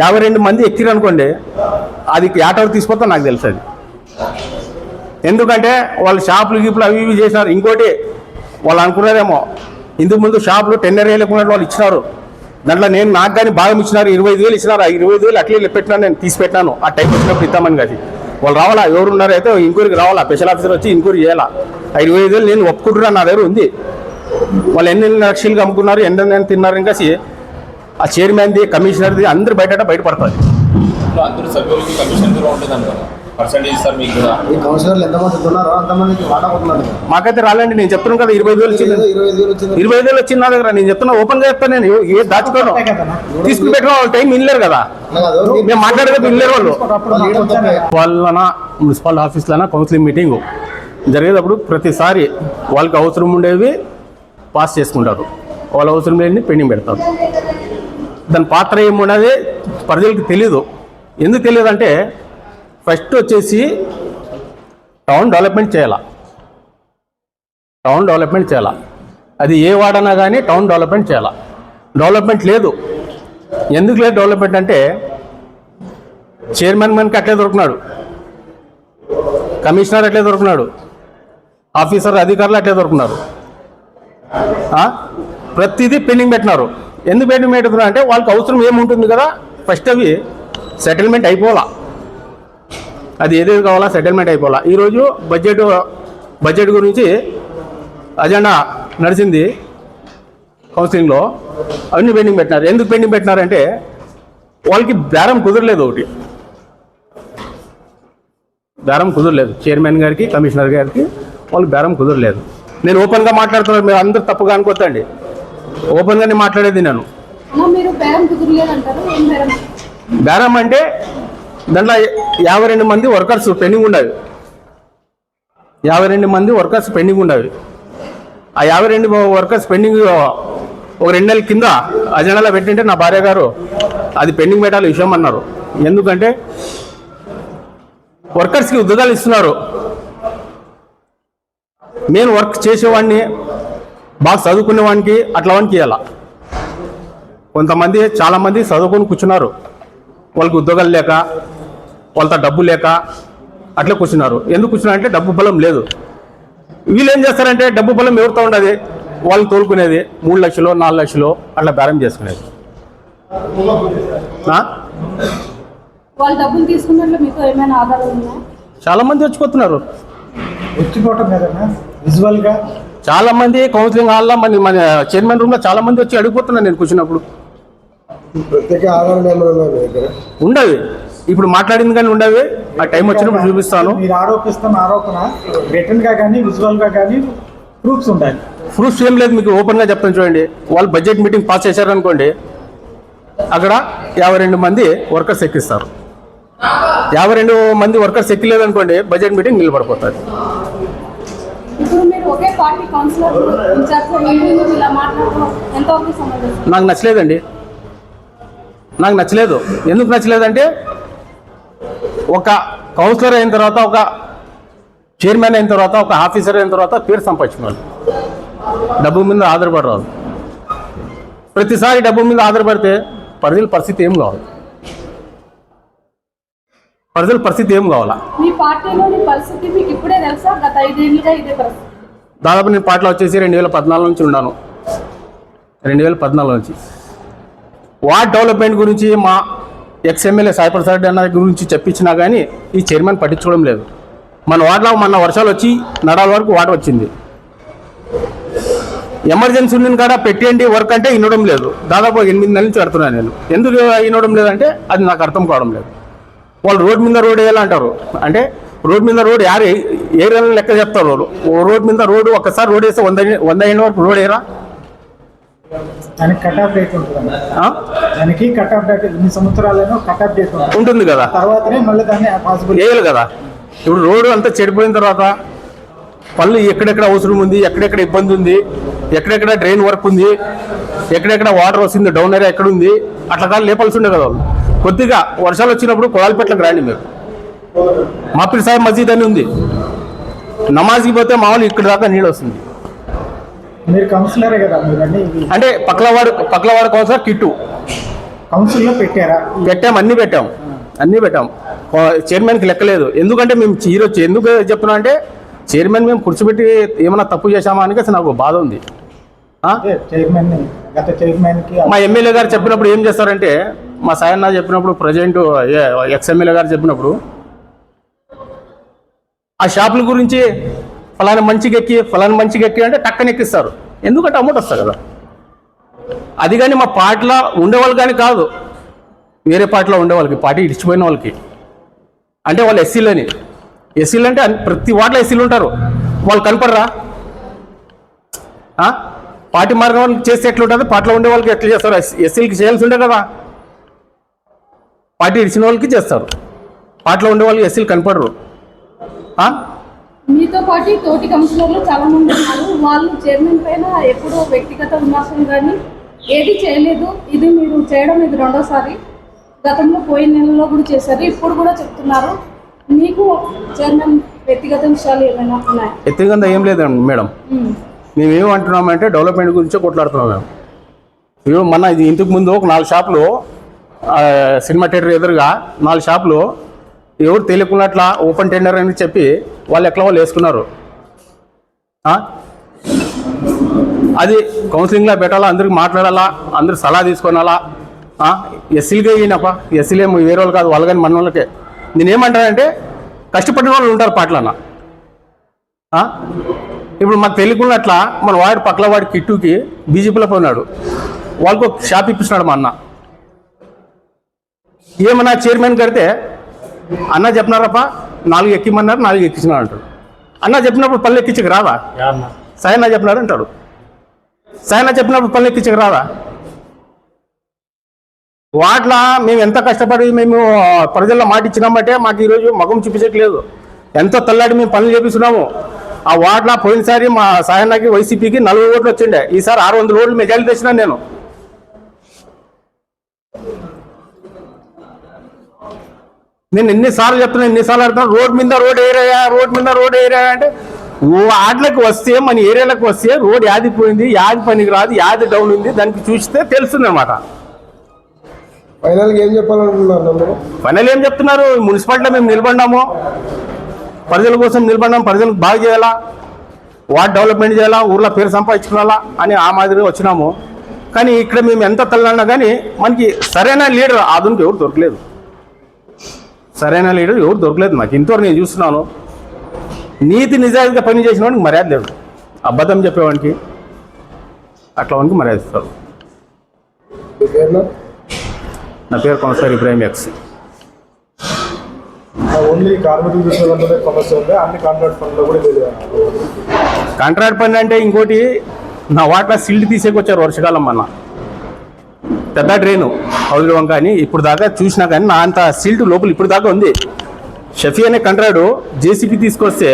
యాభై రెండు మంది ఎక్కిరు అనుకోండి అది ఆటోకి తీసుకొస్తాం నాకు తెలుసు అది ఎందుకంటే వాళ్ళు షాపులు గీపులు అవి ఇవి చేసినారు. ఇంకోటి వాళ్ళు అనుకున్నారేమో ఇందుకు ముందు షాపులు టెండర్ వేయలేకున్నట్టు వాళ్ళు ఇచ్చినారు. దాంట్లో నేను నాకు కానీ భాగం ఇచ్చినారు ఇరవై ఐదు వేలు ఇచ్చినారు. ఆ ఇరవై ఐదు వేలు అట్లే పెట్టినాను నేను తీసి పెట్టినాను. ఆ టైం వచ్చినప్పుడు ఇద్దామని కాదు. వాళ్ళు రావాలా? ఎవరు ఉన్నారో అయితే ఇంక్వైరీకి రావాలా? స్పెషల్ ఆఫీసర్ వచ్చి ఇంక్వైరీ చేయాలా? ఆ ఇరవై ఐదు వేలు నేను ఒప్పుకుంటున్నా నా దగ్గర ఉంది. వాళ్ళు ఎన్ని లక్షలు అమ్ముకున్నారు ఎన్ని తిన్నారు ఇంకా ఆ చైర్మన్ది కమిషనర్ది అందరు బయట అందరూ సభ్యులకి కమిషన్ కూడా కదా. మాకైతే రాలండి నేను చెప్తున్నాను కదా ఇరవై వేలు వచ్చింది. ఇరవై ఐదు వేలు వచ్చింది. ఇరవై ఐదు వేలు వచ్చింది నా దగ్గర నేను చెప్తున్నా ఓపెన్గా చెప్తాను నేను ఏ- దాచుకోను. తీసుకుని పెట్టిన వాళ్ళు టైం వినలేరు కదా. మేము మాట్లాడేది వినలేరు వాళ్ళు. వాళ్ళన మున్సిపల్ ఆఫీస్లోన కౌన్సిలింగ్ మీటింగ్. జరిగేటప్పుడు ప్రతిసారి వాళ్ళకి అవసరం ఉండేవి పాస్ చేసుకుంటారు. వాళ్ళ అవసరం లేని పెండింగ్ పెడతారు. దాని పాత్ర ఏమున్నది ప్రజలకు తెలియదు ఎందుకు తెలియదు అంటే ఫస్ట్ వచ్చేసి టౌన్ డెవలప్మెంట్ చేయాలా. టౌన్ డెవలప్మెంట్ చేయాలా. అది ఏ వాడనా కానీ టౌన్ డెవలప్మెంట్ చేయాలి. డెవలప్మెంట్ లేదు. ఎందుకు లేదు డెవలప్మెంట్ అంటే చైర్మన్ మనకి అట్లే దొరుకున్నాడు కమిషనర్ అట్లే దొరుకున్నాడు ఆఫీసర్ అధికారులు అట్లే దొరుకున్నారు ప్రతిదీ పెండింగ్ పెట్టినారు. ఎందుకు బయట పెడుతున్నారు అంటే వాళ్ళకి అవసరం ఏముంటుంది కదా? ఫస్ట్ అవి సెటిల్మెంట్ అయిపోలా అది ఏదేది కావాలా? సెటిల్మెంట్ అయిపోవాలా. ఈరోజు బడ్జెట్ బడ్జెట్ గురించి అజెండా నడిచింది కౌన్సిలింగ్లో అవన్నీ పెండింగ్ పెట్టినారు. ఎందుకు పెండింగ్ పెట్టినారంటే వాళ్ళకి బేరం కుదరలేదు ఒకటి. బేరం కుదరలేదు. చైర్మన్ గారికి కమిషనర్ గారికి వాళ్ళకి బేరం కుదరలేదు. నేను ఓపెన్గా మాట్లాడుతున్నాను మీరు అందరు తప్పుగా అనుకోవద్దండి ఓపెన్గానే మాట్లాడేది నేను. బేరం అంటే దాంట్లో యాభై రెండు మంది వర్కర్స్ పెండింగ్ ఉండేవి. యాభై రెండు మంది వర్కర్స్ పెండింగ్ ఉండేవి. ఆ యాభై రెండు వర్కర్స్ పెండింగ్ ఒక రెండు నెలల కింద అజెండాలో పెట్టింటే నా భార్య గారు అది పెండింగ్ పెట్టాలి విషయం అన్నారు. ఎందుకంటే వర్కర్స్కి ఉద్యోగాలు ఇస్తున్నారు. నేను వర్క్ చేసేవాడిని బాగా చదువుకునే వాడికి అట్లా వానికి ఇవ్వాల కొంతమంది చాలామంది చదువుకొని కూర్చున్నారు. వాళ్ళకి ఉద్యోగాలు లేక వాళ్ళతో డబ్బు లేక అట్లా కూర్చున్నారు. ఎందుకు కూర్చున్నారంటే డబ్బు బలం లేదు. వీళ్ళు ఏం చేస్తారంటే డబ్బు బలం ఎవరితో ఉండదు? వాళ్ళు తోలుకునేది మూడు లక్షలు నాలుగు లక్షలు అట్లా బేరం చేసుకునేది. చాలా మంది వచ్చిపోతున్నారు వచ్చిపోవటం కదన్నా విజువల్గా చాలా మంది కౌన్సిలింగ్ హాల్లో మన మన చైర్మన్ రూమ్లో చాలా మంది వచ్చి అడిగిపోతున్నారు నేను కూర్చున్నప్పుడు. ఉండవి. ఇప్పుడు మాట్లాడింది కానీ ఉండవి. ఆ టైం వచ్చినప్పుడు చూపిస్తాను. మీరు ఆరోపిస్తున్న ఆరోపణ. రిటర్న్గా కానీ విజువల్గా కానీ ప్రూఫ్స్ ఉండాలి. ప్రూఫ్స్ ఏం లేదు మీకు ఓపెన్గా చెప్తాను చూడండి. వాళ్ళు బడ్జెట్ మీటింగ్ పాస్ చేశారనుకోండి అక్కడ యాభై రెండు మంది వర్కర్స్ ఎక్కిస్తారు. యాభై రెండు మంది వర్కర్స్ ఎక్కలేదనుకోండి బడ్జెట్ మీటింగ్ నిలబడిపోతుంది ఒకే పార్టీ కౌన్సిలర్ ఇలా మాట్లాడడం ఎంతవరకు నాకు నచ్చలేదండి. నాకు నచ్చలేదు. ఎందుకు నచ్చలేదంటే ఒక కౌన్సిలర్ అయిన తర్వాత ఒక చైర్మన్ అయిన తర్వాత ఒక ఆఫీసర్ అయిన తర్వాత పేరు సంపాదించుకోవాలి డబ్బు మీద ఆధారపడరాదు. ప్రతిసారి డబ్బు మీద ఆధారపడితే ప్రజల పరిస్థితి ఏం కావాలి? ప్రజల పరిస్థితి ఏం కావాలా? మీ పార్టీలోని పరిస్థితి మీకు ఇప్పుడే తెలుసా? గత ఐదేళ్ళుగా ఇదే పరిస్థితి. దాదాపు నేను పాటలు వచ్చేసి రెండు వేల పద్నాలుగు నుంచి ఉన్నాను. రెండు వేల పద్నాలుగు నుంచి. వార్డ్ డెవలప్మెంట్ గురించి మా ఎక్స్ ఎమ్మెల్యే రెడ్డి అన్న గురించి చెప్పించినా కానీ ఈ చైర్మన్ పట్టించుకోవడం లేదు. మన వార్డులో మన వర్షాలు వచ్చి నడాల వరకు వాటర్ వచ్చింది. ఎమర్జెన్సీ ఉంది కాడ పెట్టేయండి వర్క్ అంటే వినడం లేదు. దాదాపు ఎనిమిది నెలల నుంచి కడుతున్నాను నేను. ఎందుకు వినడం లేదంటే అది నాకు అర్థం కావడం లేదు. వాళ్ళు రోడ్ మీద రోడ్ వేయాలంటారు. అంటే రోడ్ మీద రోడ్ యారు ఏరియాలను లెక్క చెప్తారు. రోడ్ మీద రోడ్డు ఒక్కసారి రోడ్ వేస్తే వంద వంద ఏళ్ళ వరకు రోడ్ డేట్ ఉంటుంది కదా. వేయాలి కదా. ఇప్పుడు రోడ్డు అంతా చెడిపోయిన తర్వాత పళ్ళు ఎక్కడెక్కడ అవసరం ఉంది ఎక్కడెక్కడ ఇబ్బంది ఉంది ఎక్కడెక్కడ డ్రైన్ వర్క్ ఉంది ఎక్కడెక్కడ వాటర్ వస్తుంది డౌన్ ఏరియా ఎక్కడ ఉంది అట్లా కాదు లేపాల్సి ఉండే కదా వాళ్ళు. కొద్దిగా వర్షాలు వచ్చినప్పుడు కొడాలిపెట్లకు రాండి మీరు. మాపిడి సాహిబ్ మసీద్ అని ఉంది. నమాజ్కి పోతే మామూలు ఇక్కడ దాకా నీళ్ళు వస్తుంది. మీరు కౌన్సిలరే కదా అంటే పక్కలవాడు పక్కలవాడు కౌన్సిలర్ కిట్టు. కౌన్సిల్లో పెట్టారా? పెట్టాం అన్ని పెట్టాం. అన్ని పెట్టాం. చైర్మన్కి లెక్కలేదు. ఎందుకంటే మేము ఈరోజు ఎందుకు చెప్తున్నాం అంటే చైర్మన్ మేము కూర్చోబెట్టి ఏమైనా తప్పు చేశామా అని అసలు నాకు బాధ ఉంది. చైర్మన్ గత మా ఎమ్మెల్యే గారు చెప్పినప్పుడు ఏం చేస్తారంటే మా సాయన్న చెప్పినప్పుడు ప్రజెంట్ ఎక్స్ ఎమ్మెల్యే గారు చెప్పినప్పుడు ఆ షాపుల గురించి ఫలానా మంచిగా ఎక్కి ఫలానా మంచిగా ఎక్కి అంటే టక్కన ఎక్కిస్తారు ఎందుకంటే అమౌంట్ వస్తారు కదా. అది కానీ మా పాటలో ఉండేవాళ్ళు కానీ కాదు. వేరే పాటలో ఉండేవాళ్ళకి పార్టీ ఇడిచిపోయిన వాళ్ళకి. అంటే వాళ్ళు ఎస్సీలని. ఎస్సీలు అంటే ప్రతి వాటిలో ఎస్సీలు ఉంటారు. వాళ్ళు కనపడరా? పార్టీ మారిన వాళ్ళకి చేస్తే ఎట్లా ఉంటుంది పార్టీలో ఉండే వాళ్ళకి ఎట్లా చేస్తారు? ఎస్సీలకి చేయాల్సి ఉండే కదా. పార్టీ ఇడిచిన వాళ్ళకి చేస్తారు. పార్టీలో ఉండే వాళ్ళకి ఎస్సీలు కనపడరు. మీతో పాటు తోటి కౌన్సిలర్లు చాలా మంది ఉన్నారు. వాళ్ళు చైర్మన్ పైన ఎప్పుడూ వ్యక్తిగత విమర్శలు కానీ ఏది చేయలేదు. ఇది మీరు చేయడం ఇది రెండోసారి. గతంలో పోయిన నెలలో కూడా చేశారు. ఇప్పుడు కూడా చెప్తున్నారు. మీకు చైర్మన్ వ్యక్తిగత విషయాలు ఏమైనా ఉన్నాయా? ఎత్తుగంద ఏం లేదండి మేడం ఉమ్. మేము ఏమంటున్నామంటే డెవలప్మెంట్ గురించే కొట్లాడుతున్నాం మేము ఇవి మన ఇది ఇంతకు ముందు ఒక నాలుగు షాపులు సినిమా థియేటర్ ఎదురుగా నాలుగు షాపులు ఎవరు తెలియకున్నట్లా ఓపెన్ టెండర్ అని చెప్పి వాళ్ళు ఎట్లా వాళ్ళు వేసుకున్నారు. అది కౌన్సిలింగ్లో పెట్టాలా? అందరికి మాట్లాడాలా? అందరు సలహా తీసుకోనాలా ఎస్సీలుగా ఈయనప్ప? ఎస్సీలు వేరే వాళ్ళు కాదు వాళ్ళు కానీ మన వాళ్ళకే. నేనేమంటానంటే కష్టపడిన వాళ్ళు ఉంటారు పాటలన్న. ఇప్పుడు మాకు తెలియకున్నట్ల మన వాడి పక్కల వాడి కిట్టుకి బీజేపీలో పోయినాడు. వాళ్ళకు ఒక షాప్ ఇప్పిస్తున్నాడు మా అన్న. ఏమన్నా చైర్మన్ కడితే అన్న చెప్పినారప్ప నాలుగు ఎక్కిమన్నారు నాలుగు ఎక్కించినాడు అంటాడు అన్న చెప్పినప్పుడు పళ్ళు ఎక్కించక రాదా సాయన్న చెప్పినాడు అంటాడు. సాయన్న చెప్పినప్పుడు పళ్ళు ఎక్కించక రాదా వాట్లా మేము ఎంత కష్టపడి మేము ప్రజల్లో మాట ఇచ్చినామంటే మాకు ఈరోజు మగం చూపించట్లేదు. ఎంతో తల్లాడి మేము పనులు చేపిస్తున్నాము. ఆ వాట్లా పోయినసారి మా సాయన్నకి వైసీపీకి నలభై ఓట్లు వచ్చిండే. ఈసారి ఆరు వందల ఓట్లు మెజారిటీ తెచ్చినాను నేను. నేను ఎన్నిసార్లు చెప్తున్నా ఎన్నిసార్లు అడుగుతున్నా రోడ్ మీద రోడ్ ఏరియా రోడ్ మీద రోడ్ ఏరియా అంటే వాటికి వస్తే మన ఏరియాలకు వస్తే రోడ్ యాది పోయింది యాది పనికి రాదు యాది డౌన్ ఉంది దానికి చూస్తే తెలుస్తుంది అనమాట ఫైనల్గా ఏం చెప్పాలనుకుంటున్నారు ఫైనల్ ఏం చెప్తున్నారు? మున్సిపాలిటీలో మేము నిలబడినాము ప్రజల కోసం నిలబడినాం ప్రజలకు బాగా చేయాలా? వార్డ్ డెవలప్మెంట్ చేయాలా? ఊర్లో పేరు సంపాదించుకోవాలా అని ఆ మాదిరిగా వచ్చినాము. కానీ ఇక్కడ మేము ఎంత తల్లన్నా కానీ మనకి సరైన లీడర్ ఆధునిక ఎవరు దొరకలేదు. సరైన లీడర్ ఎవరు దొరకలేదు నాకు. ఇంతవరకు నేను చూస్తున్నాను. నీతి నిజాయితీగా పని చేసిన వాడికి మర్యాద లేదు. అబద్ధం చెప్పేవాడికి అట్లా వానికి మర్యాద ఇస్తారు. నా? పేరు కౌన్సిలర్ ఇబ్రాహిం ఎక్స్ కాంట్రాక్ట్ పని అంటే ఇంకోటి నా వాటిలో సిల్డ్ తీసేకొచ్చారు వర్షకాలం మొన్న పెద్ద డ్రైన్ హౌదరి వంక అని ఇప్పుడు దాకా చూసినా కానీ నా అంత సిల్ట్ లోపల ఇప్పుడు దాకా ఉంది. షఫీ అనే కంట్రాడు జేసీబీ తీసుకొస్తే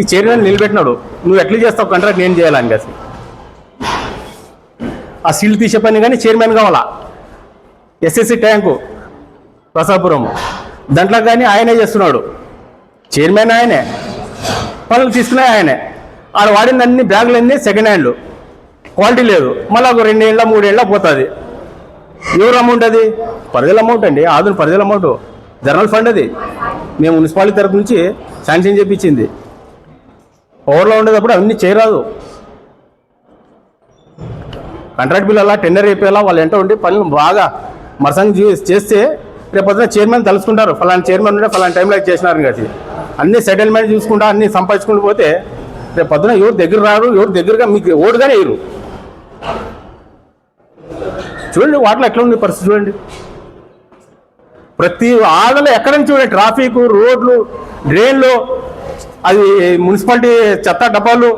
ఈ చైర్మన్ నిలబెట్టినాడు. నువ్వు ఎట్లా చేస్తావు కంట్రాక్ట్ నేను చేయాలని కాసి ఆ సిల్డ్ తీసే పని కానీ చైర్మన్ కావాలా? ఎస్ఎస్సి ట్యాంకు ప్రసాపురం దాంట్లో కానీ ఆయనే చేస్తున్నాడు. చైర్మన్ ఆయనే. పనులు తీసుకునే ఆయనే. ఆడ వాడినన్ని బ్యాగులన్నీ సెకండ్ హ్యాండ్లు క్వాలిటీ లేదు. మళ్ళీ ఒక రెండేళ్ళ మూడేళ్ళ పోతుంది. ఎవరు అమౌంట్ అది? ప్రజల అమౌంట్ అండి. ఆధునిక ప్రజల అమౌంట్ జనరల్ ఫండ్ అది. మేము మున్సిపాలిటీ తరఫు నుంచి శాంక్షన్ చేపించింది. ఓవర్లో ఉండేటప్పుడు అవన్నీ చేయరాదు. కాంట్రాక్ట్ బిల్ అలా టెండర్ అయిపోయేలా వాళ్ళు ఎంట ఉండి పనులు బాగా మరసంగా చేస్తే రేపు పొద్దున చైర్మన్ తలుసుకుంటారు ఫలానా చైర్మన్ ఉంటే ఫలానా టైంలో చేసినారు kasi అన్ని సెటిల్మెంట్ చూసుకుంటా అన్ని సంపాదించుకుంటూ పోతే రేపు పొద్దున ఎవరు దగ్గర రారు ఎవరు దగ్గరగా మీకు ఓటుగానే వేయరు. చూడండి వాటిలో ఎట్లా ఉంది పరిస్థితి చూడండి. ప్రతి ఆడలో ఎక్కడ నుంచి చూడండి ట్రాఫిక్ రోడ్లు డ్రైన్లు అది మున్సిపాలిటీ చెత్త డబ్బాలు.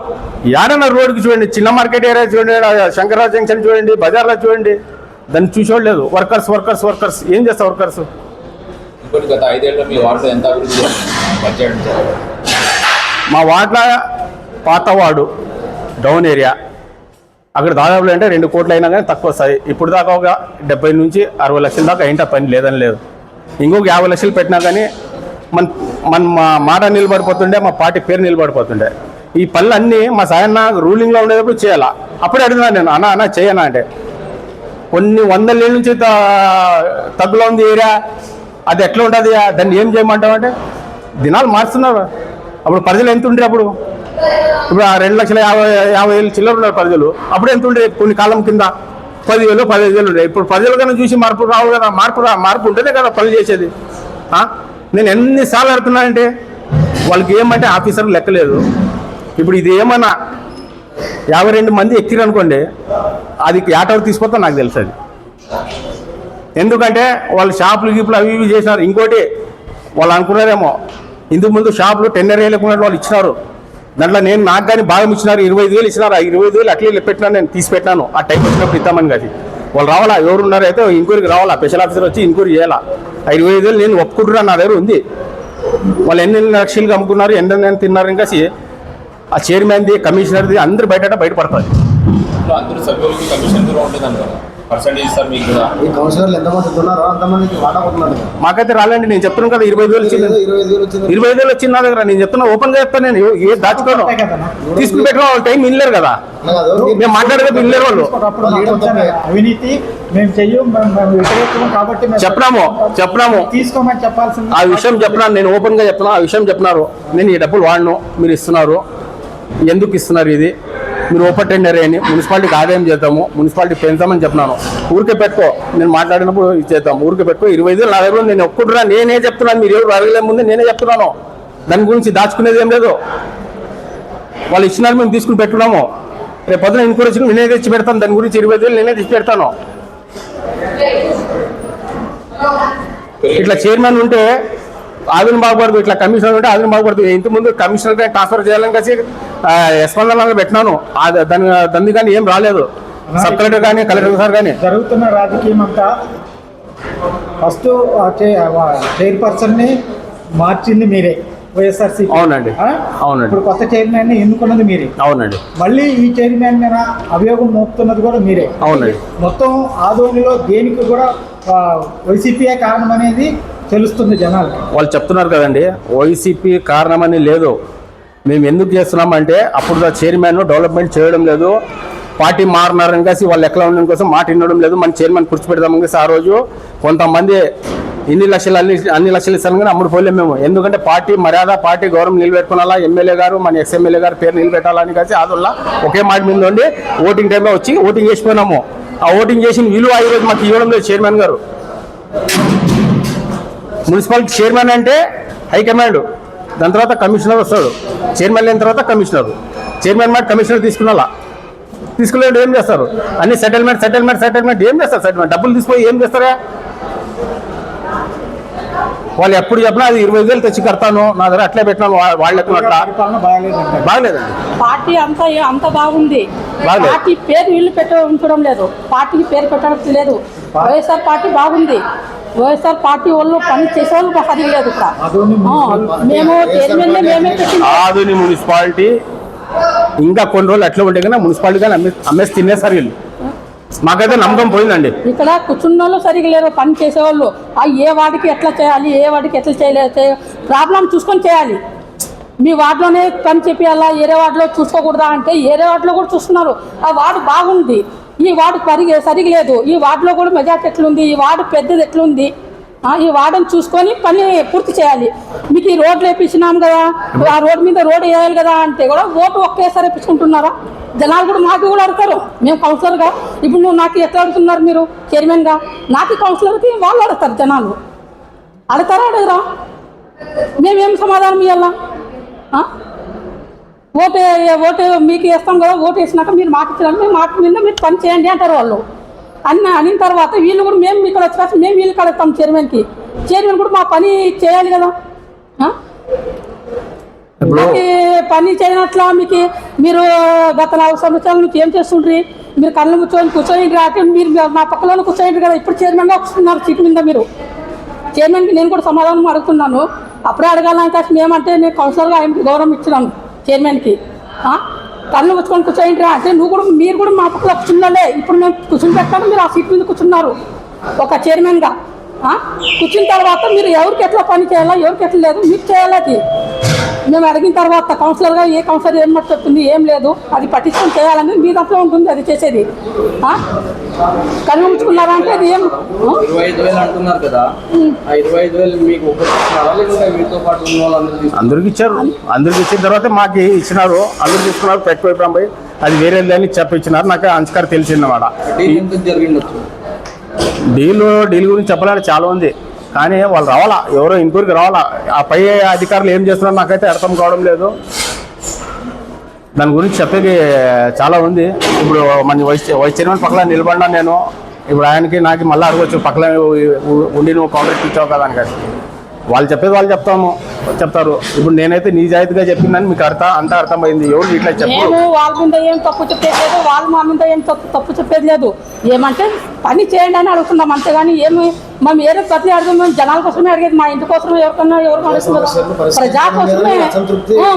యాడన్న రోడ్కి చూడండి చిన్న మార్కెట్ ఏరియా చూడండి ఆ శంకర్రావు జంక్షన్ చూడండి బజార్లో చూడండి దాన్ని చూసేవాళ్ళు వర్కర్స్ వర్కర్స్ వర్కర్స్ ఏం చేస్తారు వర్కర్స్? మీ వార్డులో ఎంత అభివృద్ధి చేసింది బడ్జెట్ మా వార్డులో పాత వార్డు డౌన్ ఏరియా. అక్కడ దాదాపు అంటే రెండు కోట్లు అయినా కానీ తక్కువ వస్తాయి ఇప్పుడు దాకా ఒక డెబ్బై నుంచి అరవై లక్షల దాకా ఏంటా పని? లేదని లేదు. ఇంకొక యాభై లక్షలు పెట్టినా కానీ మన మన మా మాట నిలబడిపోతుండే మా పార్టీ పేరు నిలబడిపోతుండే. ఈ పనులు అన్నీ మా సాయన్న రూలింగ్లో ఉండేటప్పుడు చేయాలా? అప్పుడే అడిగినా నేను అన్న అన్న చేయనా? అంటే కొన్ని వందల ఏళ్ళ నుంచి తగ్గులో ఉంది ఏరియా. అది ఎట్లా ఉంటుంది? దాన్ని ఏం చేయమంటామంటే దినాలు మారుస్తున్నారు అప్పుడు ప్రజలు ఎంత ఉండే అప్పుడు? ఇప్పుడు ఆ రెండు లక్షల యాభై యాభై వేలు చిల్లర ఉన్నారు ప్రజలు. అప్పుడు ఎంత ఉండే? కొన్ని కాలం కింద పదివేలు పదిహేను వేలు ఉండే. ఇప్పుడు ప్రజలు కన్నా చూసి మార్పు రావు కదా. మార్పు రా మార్పు ఉంటేనే కదా పనులు చేసేది. నేను ఎన్నిసార్లు అడుగుతున్నానంటే వాళ్ళకి ఏమంటే ఆఫీసర్లు లెక్కలేదు. ఇప్పుడు ఇది ఏమన్నా యాభై రెండు మంది ఎక్కిరు అనుకోండి అది యాటవర్ తీసుకొస్తా నాకు తెలుసు అది. ఎందుకంటే వాళ్ళు షాపులు గీపులు అవి ఇవి చేసినారు. ఇంకోటి వాళ్ళు అనుకున్నారేమో ఇందుకు ముందు షాపులు టెండర్ వేయలేకుండా వాళ్ళు ఇచ్చినారు. దాంట్లో నేను నాకు కానీ భాగం ఇచ్చినారు ఇరవై ఐదు వేలు ఇచ్చినారు ఆ ఇరవై ఐదు వేలు అట్లే పెట్టినాను నేను తీసి పెట్టినాను ఆ టైం వచ్చినప్పుడు ఇద్దామని కాదు. వాళ్ళు రావాలా? ఎవరు ఉన్నారో అయితే ఇంక్వైరీకి రావాలా? స్పెషల్ ఆఫీసర్ వచ్చి ఇంక్వైరీ చేయాలా? ఇరవై ఐదు వేలు నేను ఒప్పుకుంటున్నాను నా దగ్గర ఉంది. వాళ్ళు ఎన్ని ఎన్ని లక్షలు అమ్ముకున్నారు ఎన్ని ఎన్ని తిన్నారు ఇంకా ఆ చైర్మన్ది కమిషనర్ది అందరు బయట బయటపడతారు పర్సంటేజ్ సార్ మీకు కూడా. ఈ కౌన్సిలర్లు ఎంతమంది ఉన్నారో అంతమందికి వాటా కొట్టున్నారు కదా. మాకైతే రాలండి నేను చెప్తున్నాను కదా ఇరవై వేలు వచ్చింది. ఇరవై ఐదు వేలు వచ్చింది. ఇరవై ఐదు వేలు వచ్చింది నా దగ్గర నేను చెప్తున్నా ఓపెన్గా చెప్తాను నేను ఏ దాచుకోను. తీసుకుని పెట్టిన వాళ్ళు టైం వినలేరు కదా. మేము మాట్లాడేది వినలేరు వాళ్ళు. అవినీతి మేము చెయ్యం కాబట్టి చెప్పినాము, చెప్పినాము. తీసుకోమని చెప్పాల్సింది. ఆ విషయం చెప్పినాను నేను ఓపెన్గా చెప్తున్నా ఆ విషయం చెప్పినారు. నేను ఈ డబ్బులు వాడను మీరు ఇస్తున్నారు. ఎందుకు ఇస్తున్నారు ఇది? మీరు ఓపెన్ టెండర్ అని మున్సిపాలిటీకి ఆదాయం చేద్దాము మున్సిపాలిటీ పెంచామని చెప్పినాను. ఊరికే పెట్టుకో నేను మాట్లాడినప్పుడు ఇది చేద్దాం. ఊరికే పెట్టుకో ఇరవై ఐదు వేలు నా దగ్గర నేను ఒక్కడురా నేనే చెప్తున్నాను మీరు ఎవరు అడగలే ముందు నేనే చెప్తున్నాను. దాని గురించి దాచుకునేది ఏం లేదు. వాళ్ళు ఇచ్చినారు మేము తీసుకుని పెట్టున్నాము రేపు పొద్దున ఇంకోటి నేనే తెచ్చి పెడతాను దాని గురించి ఇరవై ఐదు వేలు నేనే తెచ్చి పెడతాను. ఇట్లా చైర్మన్ ఉంటే ఆదిన బాగుపడదు ఇట్లా కమిషనర్ ఉంటే ఆదిన బాగుపడదు ఇంత ముందు కమిషనర్ ట్రాన్స్ఫర్ చేయాలని కలిసి ఎస్పందనలో పెట్టినాను. దాని దాన్ని కానీ ఏం రాలేదు. సబ్ కలెక్టర్ కానీ కలెక్టర్ సార్ కానీ. జరుగుతున్న రాజకీయం అంతా ఫస్ట్ చైర్పర్సన్ని మార్చింది మీరే వైఎస్ఆర్సీపీ. అవునండి. అవునండి. ఇప్పుడు కొత్త చైర్మన్ని ఎన్నుకున్నది మీరే. అవునండి. మళ్ళీ ఈ చైర్మన్ మీద అభియోగం మోపుతున్నది కూడా మీరే. అవునండి. మొత్తం ఆదోనిలో దేనికి కూడా వైసీపీఏ కారణం అనేది తెలుస్తుంది జనాలు. వాళ్ళు చెప్తున్నారు కదండి వైసీపీ కారణమని లేదు. మేము ఎందుకు చేస్తున్నామంటే అప్పుడు చైర్మన్ డెవలప్మెంట్ చేయడం లేదు. పార్టీ మారినారని కలిసి వాళ్ళు ఎక్కడ ఉండడం కోసం మాట వినడం లేదు. మన చైర్మన్ కూర్చోపెడదామని కలిసి ఆ రోజు కొంతమంది ఇన్ని లక్షలు అన్ని అన్ని లక్షలు ఇస్తాను కానీ అమ్ముడు పోలేము మేము. ఎందుకంటే పార్టీ మర్యాద పార్టీ గౌరవం నిలబెట్టుకోవాలా ఎమ్మెల్యే గారు మన ఎక్స్ఎమ్మెల్యే గారు పేరు నిలబెట్టాలని కలిసి అదొల్ల ఒకే మాట మీద ఉండి ఓటింగ్ టైంలో వచ్చి ఓటింగ్ చేసిపోయినాము. ఆ ఓటింగ్ చేసిన విలువ ఈరోజు మాకు ఇవ్వడం లేదు చైర్మన్ గారు. మున్సిపాలిటీ చైర్మన్ అంటే హైకమాండ్ దాని తర్వాత కమిషనర్ వస్తాడు. చైర్మన్ అయిన తర్వాత కమిషనర్. చైర్మన్ మాట కమిషనర్ తీసుకున్నా తీసుకునేది ఏం చేస్తారు? అన్ని సెటిల్మెంట్ సెటిల్మెంట్ సెటిల్మెంట్ ఏం చేస్తారు సెటిల్మెంట్ డబ్బులు తీసుకుపోయి ఏం చేస్తారా? వాళ్ళు ఎప్పుడు చెప్పినా అది ఇరవై వేలు తెచ్చి కడతాను నా దగ్గర అట్లే పెట్టినాను వా- వాళ్ళకు అట్లా. బాగలేదండి పార్టీ అంతా అంత బాగుంది. బాగుంది. పార్టీ పేరు వీళ్ళు పెట్ట ఉంచడం లేదు. పార్టీకి పేరు పెట్టడం లేదు. వైఎస్ఆర్ పార్టీ బాగుంది. వైఎస్ఆర్ పార్టీ వాళ్ళు పని చేసే వాళ్ళు సరిగా లేదు ఇక్కడ. మేము చైర్మన్ మేమే ఆదుని మున్సిపాలిటీ ఇంకా కొన్ని రోజులు అట్లా ఉంటే కానీ మున్సిపాలిటీ కానీ అమ్మే అమ్మేసి తినేసారు వీళ్ళు. మాకైతే నమ్మకం పోయిందండి. ఇక్కడ కూర్చున్న వాళ్ళు సరిగా లేరు పని చేసేవాళ్ళు. ఆ ఏ వాడికి ఎట్లా చేయాలి ఏ వాడికి ఎట్లా చేయలేదు ప్రాబ్లం చూసుకొని చేయాలి. మీ వార్డులోనే పని చెప్పాలా ఏరే వార్డులో చూసుకోకూడదా అంటే ఏరే వార్డులో కూడా చూస్తున్నారు. ఆ వార్డు బాగుంది. ఈ వార్డు పరిగి సరిగా లేదు. ఈ వార్డులో కూడా మెజార్టీ ఎట్లుంది? ఈ వార్డు పెద్దది ఎట్లుంది? ఈ వార్డును చూసుకొని పని పూర్తి చేయాలి. మీకు ఈ రోడ్లు వేపించినాం కదా ఆ రోడ్డు మీద రోడ్ వేయాలి కదా అంటే కూడా ఓటు ఒకేసారి వేపించుకుంటున్నారా? జనాలు కూడా మాకు కూడా అడుగుతారు. మేము కౌన్సిలర్గా ఇప్పుడు నువ్వు నాకు ఎట్లా అడుగుతున్నారు మీరు? చైర్మన్గా నాకు కౌన్సిలర్కి వాళ్ళు అడుగుతారు జనాలు. అడుగుతారా అడగరా? మేమేం సమాధానం ఇవ్వాలా ఓటు ఓటు మీకు వేస్తాం కదా ఓటు వేసినాక మీరు మాట ఇచ్చినాక మేము మాట మీద మీరు పని చేయండి అంటారు వాళ్ళు. అన్న అనిన తర్వాత వీళ్ళు కూడా మేము ఇక్కడ వచ్చాక మేము వీళ్ళు కడతాం చైర్మన్కి. చైర్మన్ కూడా మా పని చేయాలి కదా. మాకు పని చేయనట్లా మీకు మీరు గత నాలుగు సంవత్సరాల నుంచి ఏం చేస్తుండ్రి? మీరు కళ్ళు కూర్చొని కూర్చొని అంటే మీరు మా పక్కన కూర్చోండి కదా. ఇప్పుడు చైర్మన్గా వస్తున్నారు సీట్ మీద మీరు. చైర్మన్కి నేను కూడా సమాధానం అడుగుతున్నాను. అప్పుడే అడగాలని కాసి మేమంటే నేను కౌన్సిలర్గా ఆయనకి గౌరవం ఇచ్చినాను. చైర్మన్కి. ఆ? వచ్చుకొని కూర్చొని రా అంటే నువ్వు కూడా మీరు కూడా మా పక్కన కూర్చున్నలే ఇప్పుడు మేము కూర్చుని పెట్టాను మీరు ఆ సీట్ మీద కూర్చున్నారు. ఒక చైర్మన్గా. కూర్చున్న తర్వాత మీరు ఎవరికి ఎట్లా పని చేయాలా ఎవరికి ఎట్లా లేదు మీకు చేయాలి అది. మేము అడిగిన తర్వాత కౌన్సిలర్గా ఏ కౌన్సిలర్ ఏం చెప్తుంది ఏం లేదు. అది పట్టించుకొని చేయాలని మీ దాంట్లో ఉంటుంది అది చేసేది. ఉంచుకున్నారా అంటే అది ఏం? ఇరవై ఐదు వేలు అంటున్నారు కదా. ఆ ఇరవై ఐదు వేలు మీకు మీతో పాటు ఉన్న వాళ్ళందరూ? అందరికి ఇచ్చారు. అందరికి ఇచ్చిన తర్వాత మాకు ఇచ్చినారు. అందరు తీసుకున్నారు పెట్టుకోవడం పోయి అది వేరే అని చెప్పించినారు నాకు అంచకారు తెలిసిందన్నమాట. డీల్ డీల్ గురించి చెప్పాలంటే చాలా ఉంది కానీ వాళ్ళు రావాలా? ఎవరో ఇంక్వైరీకి రావాలా? ఆ పై అధికారులు ఏం చేస్తున్నారో నాకైతే అర్థం కావడం లేదు. దాని గురించి చెప్పేది చాలా ఉంది. ఇప్పుడు మన వైస్ వైస్ చైర్మన్ పక్కన నిలబడినా నేను ఇప్పుడు ఆయనకి నాకు మళ్ళీ అడగొచ్చు పక్కన ఉండి నువ్వు కాంగ్రెస్ ఇచ్చావు కదా అని. కానీ వాళ్ళు చెప్పేది వాళ్ళు చెప్తాము చెప్తారు. ఇప్పుడు నేనైతే నిజాయితీగా చెప్పిందని మీకు అర్థం అంతా అర్థమైంది. ఎవరు ఇట్లా చెప్పు మేము వాళ్ళ మీద ఏం తప్పు చెప్పేది లేదు వాళ్ళ మా మీద ఏం తప్పు తప్పు చెప్పేది లేదు. ఏమంటే పని చేయండి అని అడుగుతున్నాం అంతేగాని ఏమి మేము ఏదో ప్రతి అడుగు మేము జనాల కోసమే అడిగేది మా ఇంటి కోసం ఎవరికన్నా ఎవరికన్నా సమస్యలను పరిష్కరించడం ప్రజా కోసమే.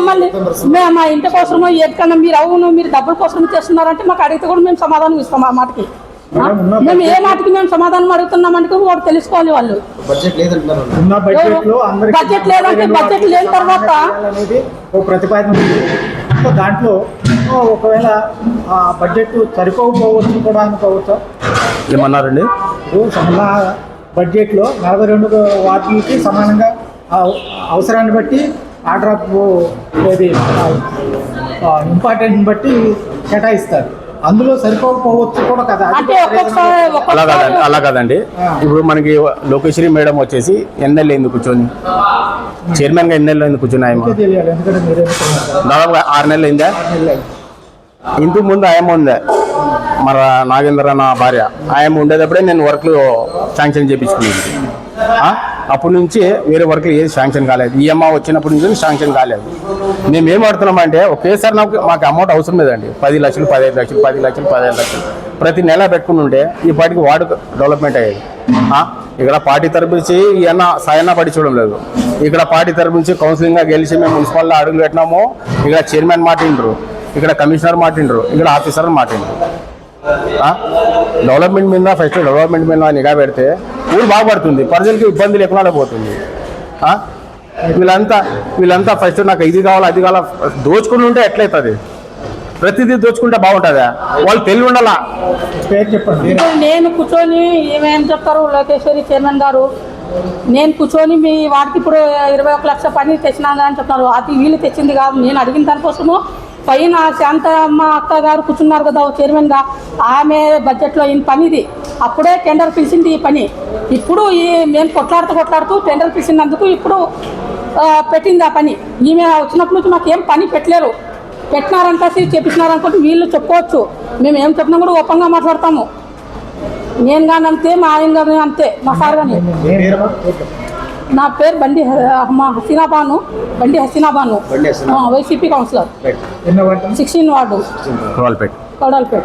మళ్ళీ. మేము మా ఇంటి కోసమో ఎక్కడన్నా మీరు అవును మీరు డబ్బుల కోసం చేస్తున్నారంటే మాకు అడిగితే కూడా మేము సమాధానం ఇస్తాం ఆ మాటకి? మేము ఏ మాటకి మేము సమాధానం అడుగుతున్నామంటే వాడు తెలుసుకోవాలి వాళ్ళు. బడ్జెట్ లేదంటున్నారు వాళ్ళు. ఉన్న బడ్జెట్లో అందరికీ బడ్జెట్ లేదంటే బడ్జెట్ లేని తర్వాత అనేది ఒక ప్రతిపాదన ఉంది. సో దాంట్లో ఒకవేళ ఆ బడ్జెట్ సరిపోకపోవచ్చు కూడా అనుకోవచ్చా? ఏమన్నారండి? సమాన బడ్జెట్లో నలభై రెండు వాటికి సమానంగా ఆ అవసరాన్ని బట్టి ఆర్డర్ ఆఫ్ ఇది ఇంపార్టెంట్ బట్టి కేటాయిస్తారు. అందులో సరిపోకపోవచ్చు కూడా కదా. అలా కాదండి ఒక్కొక్కసారి అలా కాదండి ఇప్పుడు మనకి లోకేశ్వరి మేడం వచ్చేసి ఎన్నెళ్ళు అయింది కూర్చొని. చైర్మన్గా ఎన్నెళ్ళు అయింది కూర్చొని ఆయన మీకే తెలియాలి ఎందుకంటే మీరే ఎన్నుకున్నారు. దాదాపు ఆరు నెలలు అయిందా? ఇంతకు ముందు ఆయమ్మ ఉందే? మన నాగేంద్ర నా భార్య. ఆయమ్మ ఉండేటప్పుడే నేను వర్క్లు శాంక్షన్ చేయించుకునేది ఆ? అప్పటి నుంచి వేరే వరకు ఏది శాంక్షన్ కాలేదు. ఈఎంఐ వచ్చినప్పటి నుంచి శాంక్షన్ కాలేదు. మేము ఏం ఆడుతున్నామంటే ఒకేసారి నాకు మాకు అమౌంట్ అవసరం లేదండి. పది లక్షలు పదిహేను లక్షలు పది లక్షలు పదిహేను లక్షలు. ప్రతి నెల పెట్టుకుని ఉంటే ఈ పాటికి వార్డు డెవలప్మెంట్ అయ్యేది. ఇక్కడ పార్టీ తరపు నుంచి ఈయన పడి చూడడం లేదు. ఇక్కడ పార్టీ తరపు నుంచి కౌన్సిలింగ్గా గెలిచి మేము మున్సిపాల్లో అడుగులు పెట్టినాము. ఇక్కడ చైర్మన్ మాటిండ్రు. ఇక్కడ కమిషనర్ మాటిండ్రు. ఇక్కడ ఆఫీసర్ మాటిండ్రు. డెవలప్మెంట్ మీద ఫస్ట్ డెవలప్మెంట్ మీద నిఘా పెడితే ఊరు బాగుపడుతుంది. ప్రజలకి ఇబ్బంది లేకుండా పోతుంది. ఆ? వీళ్ళంతా వీళ్ళంతా ఫస్ట్ నాకు ఇది కావాలి అది కావాలా దోచుకుని ఉంటే ఎట్లయితుంది? ప్రతిదీ దోచుకుంటే బాగుంటుందా? వాళ్ళు తెలివి ఉండాలా? నేను కూర్చొని ఏమేం చెప్తారు? లోకేశ్వరి చైర్మన్ గారు. నేను కూర్చొని మీ వాడికి ఇప్పుడు ఇరవై ఒక లక్ష పని తెచ్చినాగా అని చెప్తున్నారు. అది వీళ్ళు తెచ్చింది కాదు. నేను అడిగిన దానికోసము పైన శాంతమ్మ అక్క గారు కూర్చున్నారు కదా చైర్మన్గా ఆమె బడ్జెట్లో అయిన పని ఇది. అప్పుడే టెండర్ పిలిచింది ఈ పని. ఇప్పుడు ఈ మేము కొట్లాడుతూ కొట్లాడుతూ టెండర్ పిలిచినందుకు ఇప్పుడు పెట్టింది ఆ పని. ఈమె వచ్చినప్పటి నుంచి మాకు ఏం పని పెట్టలేరు. పెట్టినారంటే చేపించినారనుకుంటే వీళ్ళు చెప్పుకోవచ్చు. మేము ఏం చెప్పినా కూడా ఓపెన్గా మాట్లాడతాము. నేను కానీ అంతే మా ఆయన కానీ అంతే మా సార్ కానీ. నా పేరు బండి మా హసీనా బాను బండి హసీనా బాను బండి హసీనా. ఆ, YCP councillor. Sixteen ward. Kodalpeta.